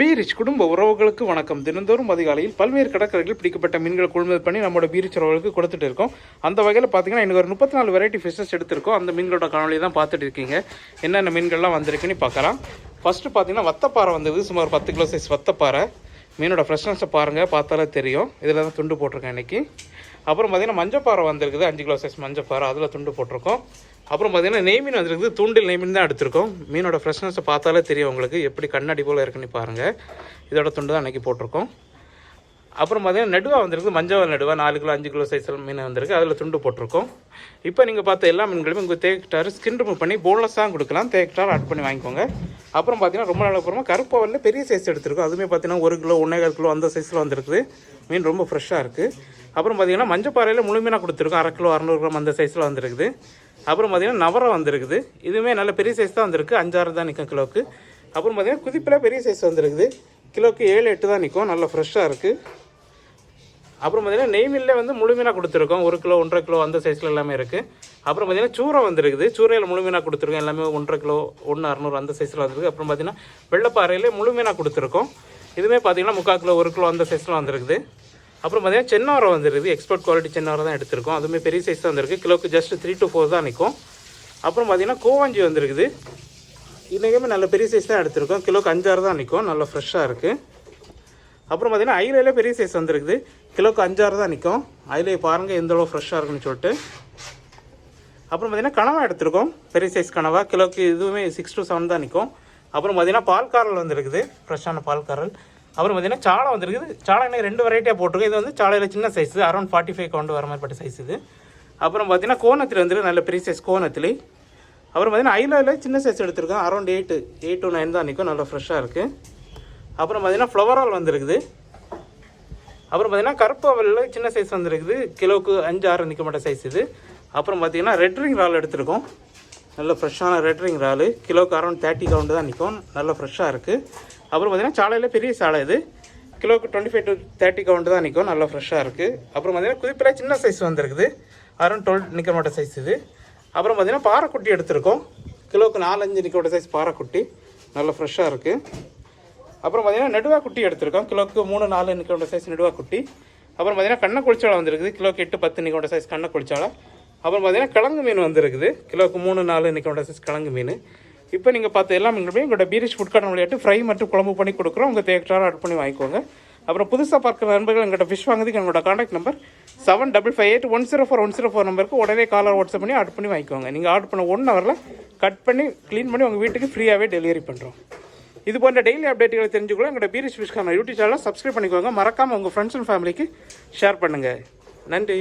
பீரிச் குடும்ப உறவுகளுக்கு வணக்கம். தினந்தோறும் அதிகாலையில் பல்வேறு கடற்கரைகளில் பிடிக்கப்பட்ட மீன்களை கொள்முதல் பண்ணி நம்மளோட பீரிச் உறவுகளுக்கு கொடுத்துட்டு இருக்கோம். அந்த வகையில் பார்த்தீங்கன்னா எனக்கு ஒரு முப்பத்தி நாலு வெரைட்டி ஃபிஷஸ் எடுத்திருக்கோம். அந்த மீன்களோட காணொலி தான் பார்த்துட்டு இருக்கீங்க. என்னென்ன மீன்கள்லாம் வந்திருக்குன்னு பார்க்கலாம். ஃபஸ்ட்டு பார்த்தீங்கன்னா வத்தப்பாறை வந்தது. சுமார் பத்து கிலோ சைஸ் வத்தப்பாறை. மீனோட ஃப்ரெஷ்னஸை பாருங்கள் பார்த்தாலே தெரியும். இதில் தான் துண்டு போட்டிருக்கேன் இன்னைக்கு. அப்புறம் பார்த்தீங்கன்னா மஞ்சப்பாறை வந்திருக்குது. அஞ்சு கிலோ சைஸ் மஞ்சப்பாறை. அதில் துண்டு போட்டிருக்கோம். அப்புறம் பார்த்தீங்கன்னா நெய் மீன் தூண்டில் நெய் மீன் தான் எடுத்திருக்கோம். மீனோட ஃப்ரெஷ்னஸை பார்த்தாலே தெரியும் உங்களுக்கு எப்படி கண்ணாடி போல் இருக்குன்னு பாருங்கள் இதோட துண்டு தான் அன்றைக்கி போட்டிருக்கோம். அப்புறம் பார்த்தீங்கன்னா நடுவா வந்திருக்கு மஞ்சள் நடுவா நாலு கிலோ அஞ்சு கிலோ சைஸ் மீன் வந்திருக்கு. அதில் துண்டு போட்டிருக்கோம். இப்போ நீங்கள் பார்த்த எல்லா மீன்களுமே உங்கள் தேக்கிட்டார் ஸ்கின் ரிமூவ் பண்ணி போன்லெஸ்ஸாக கொடுக்கலாம். தேக்கிட்டார் ஆட் பண்ணி வாங்கிக்கோங்க. அப்புறம் பார்த்தீங்கன்னா ரொம்ப நாள் அப்புறமா கருப்பவல்ல பெரிய சைஸ் எடுத்திருக்கோம். அதுவுமே பார்த்தீங்கன்னா ஒரு கிலோ ஒன்றேகால் கிலோ அந்த சைஸில் வந்திருக்குது. மீன் ரொம்ப ஃப்ரெஷ்ஷாக இருக்குது அப்புறம் பார்த்தீங்கன்னா மஞ்சப்பாறையில் முழுமையாக கொடுத்துருக்கோம். அரை கிலோ அறநூறு கிராம் அந்த சைஸில் வந்திருக்குது. அப்புறம் பார்த்தீங்கன்னா நவரம் வந்திருக்குது. இதுவுமே நல்ல பெரிய சைஸ் தான் வந்திருக்கு. அஞ்சாறு தான் நிற்கும் கிலோக்கு. அப்புறம் பார்த்தீங்கன்னா குதிப்பில் பெரிய சைஸ் வந்திருக்குது. கிலோவுக்கு ஏழு எட்டு தான் நிற்கும் நல்லா ஃப்ரெஷ்ஷாக இருக்குது அப்புறம் பார்த்தீங்கன்னா நெய் மில்லே வந்து முழுமையாக கொடுத்துருக்கோம். ஒரு கிலோ ஒன்றரை கிலோ அந்த சைஸில் எல்லாமே இருக்குது அப்புறம் பார்த்தீங்கன்னா சூரை வந்துருக்குது. சூரையில் முழுமையாக கொடுத்துருக்கோம். எல்லாமே ஒன்றரை கிலோ ஒன்று அறநூறு அந்த சைஸில் வந்திருக்கு. அப்புறம் பார்த்தீங்கன்னா வெள்ளப்பாறையிலே முழுமையாக கொடுத்துருக்கோம். இதுவுமே பார்த்தீங்கன்னா முக்கால் கிலோ ஒரு கிலோ அந்த சைஸில் வந்திருக்குது. அப்புறம் பார்த்தீங்கன்னா சென்னாரம் வந்துருக்குது எக்ஸ்போர்ட் குவாலிட்டி சென்னாரம் தான் எடுத்திருக்கோம். அதுவுமே பெரிய சைஸ் தான் வந்திருக்கு. கிலோக்கு ஜஸ்ட் த்ரீ டு ஃபோர் தான் நிற்கும் அப்புறம் பார்த்தீங்கன்னா கோவாஞ்சி வந்திருக்குது. இன்றைக்குமே நல்ல பெரிய சைஸ் தான் எடுத்திருக்கோம். கிலோக்கு அஞ்சாறு தான் நிற்கும் நல்லா ஃப்ரெஷ்ஷாக இருக்குது அப்புறம் பார்த்தீங்கன்னா ஐலையிலே பெரிய சைஸ் வந்துருக்குது. கிலோக்கு அஞ்சாறு தான் நிற்கும் ஐலையை பாருங்கள் எந்தளவு ஃப்ரெஷ்ஷாக இருக்குன்னு சொல்லிட்டு. அப்புறம் பார்த்தீங்கன்னா கனவா எடுத்திருக்கோம். பெரிய சைஸ் கனவா. கிலோக்கு இதுவுமே சிக்ஸ் டு செவன் தான் நிற்கும் அப்புறம் பார்த்தீங்கன்னா பால்காரல் வந்துருக்குது. ஃப்ரெஷ்ஷான பால்காரல் அப்புறம் பார்த்தீங்கன்னா சாலை வந்துருக்குது. சாலை எனக்கு ரெண்டு வெரைட்டியாக போட்டிருக்கு இது வந்து சாலையில் சின்ன சைஸ் அரௌண்ட் ஃபார்ட்டி ஃபைவ் கொண்டு வர மாதிரிப்பட்ட சைஸ் இது. அப்புறம் பார்த்தீங்கன்னா கோணத்தில் வந்துருக்கு நல்ல பெரிய சைஸ் கோணத்தில். அப்புறம் பார்த்தீங்கன்னா ஐலாவில் சின்ன சைஸ் எடுத்திருக்கோம் around eight eight to nine தான் நிற்கும் நல்லா ஃப்ரெஷ்ஷாக இருக்குது அப்புறம் பார்த்தீங்கன்னா ஃப்ளவரால் வந்துருக்குது. அப்புறம் பார்த்தீங்கன்னா கருப்பாவலில் சின்ன சைஸ் வந்துருக்குது. கிலோவுக்கு அஞ்சு ஆறு நிற்க மாட்ட சைஸ் இது. அப்புறம் பார்த்தீங்கன்னா ரெட் ரிங் ரால் எடுத்திருக்கோம். நல்ல ஃப்ரெஷ்ஷான ரெட்ரிங் இறால். கிலோக்கு அரௌண்ட் தேர்ட்டி கவுண்டு தான் நிற்கும் நல்ல ஃப்ரெஷ்ஷாக இருக்குது அப்புறம் பார்த்திங்கன்னா சாலையில் பெரிய சாலை இது. கிலோக்கு twenty five to thirty count தான் நிற்கும் நல்லா ஃப்ரெஷ்ஷாக இருக்குது அப்புறம் பார்த்தீங்கன்னா குதிப்பில் சின்ன சைஸ் வந்துருக்குது. அரௌண்ட் டுவெல் நிற்க மாட்ட சைஸ் இது. அப்புறம் பார்த்திங்கன்னா பாறைக்குட்டி எடுத்திருக்கோம். கிலோக்கு நாலஞ்சு நிற்க மாட்ட சைஸ் பாறைக்குட்டி. நல்லா ஃப்ரெஷ்ஷாக இருக்குது அப்புறம் பார்த்திங்கன்னா நெடுவா குட்டி எடுத்திருக்கோம். கிலோக்கு மூணு நாலு நிற்கொண்ட சைஸ் நெடுவா குட்டி அப்புறம் பார்த்திங்கன்னா கண்ணை குளிச்சாலை வந்துருக்குது. கிலோக்கு எட்டு பத்து நிற்கொண்ட சைஸ் கண்ணை குளிச்சாலை அப்புறம் பார்த்தீங்கன்னா கிழங்கு மீன் வந்துருக்குது. கிலோக்கு மூணு நாலு இன்றைக்கோட சைஸ் கிழங்கு மீன். இப்போ நீங்கள் பார்த்த எல்லா மீன்களுமே எங்களோட பீரிஷ் ஃபுட் கார்டன் விளையாட்டு ஃப்ரை மற்றும் குழம்பு பண்ணி கொடுக்குறோம். உங்கள் தேவையான ஆட் பண்ணி வாங்கிக்கோங்க. அப்புறம் புதுசாக பார்க்குற நண்பர்கள் எங்கள்கிட்ட ஃபிஷ் வாங்குறதுக்கு எங்களோட contact number seven double five eight one zero four one zero four நம்பருக்கு உடனே காலர் வாட்ஸ்அப் பண்ணி ஆட் பண்ணி வாங்கிக்கோங்க. நீங்கள் ஆர்டர் பண்ண ஒன் ஹவரில் கட் பண்ணி க்ளீன் பண்ணி உங்கள் வீட்டுக்கு ஃப்ரீயாகவே டெலிவரி பண்ணுறோம் இது போன்ற டெய்லி அப்டேட்டுகளை தெரிஞ்சுக்கொள்ள எங்களோட பீரிஷ் ஃபிஷ்கான யூடியூப் சேனலை சப்ஸ்கிரைப் பண்ணிக்கோங்க. மறக்காமல் உங்கள் ஃப்ரெண்ட்ஸ் அண்ட் ஃபேமிலிக்கு ஷேர் பண்ணுங்கள் நன்றி.